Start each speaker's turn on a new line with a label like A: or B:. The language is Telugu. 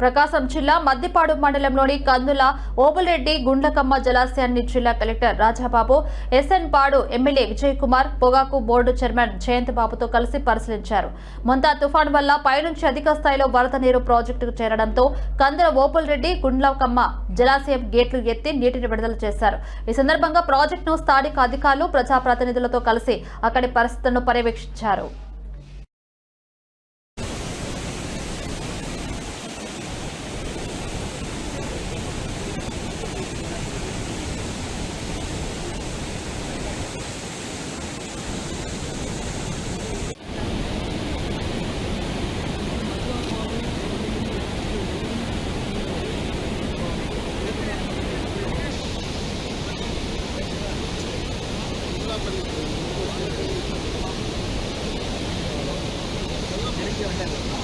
A: ప్రకాశం జిల్లా మద్దిపాడు మండలంలోని కందుల ఓబులరెడ్డి గుండ్లకమ్మ జలాశయాన్ని జిల్లా collector Rajababu S N Padu MLA Vijay Kumar పొగాకు బోర్డు చైర్మన్ జయంత్ బాబుతో కలిసి పరిశీలించారు. మొంతా తుఫాన్ వల్ల పైనుంచి అధిక స్థాయిలో వరద నీరు ప్రాజెక్టుకు చేరడంతో కందుల ఓపులరెడ్డి గుండ్లకమ్మ జలాశయం గేట్లు ఎత్తి నీటిని విడుదల చేశారు. ఈ సందర్భంగా ప్రాజెక్టును స్థానిక అధికారులు ప్రజాప్రతినిధులతో కలిసి అక్కడి పరిస్థితులను పర్యవేక్షించారు. நினைக்க வேண்டாம்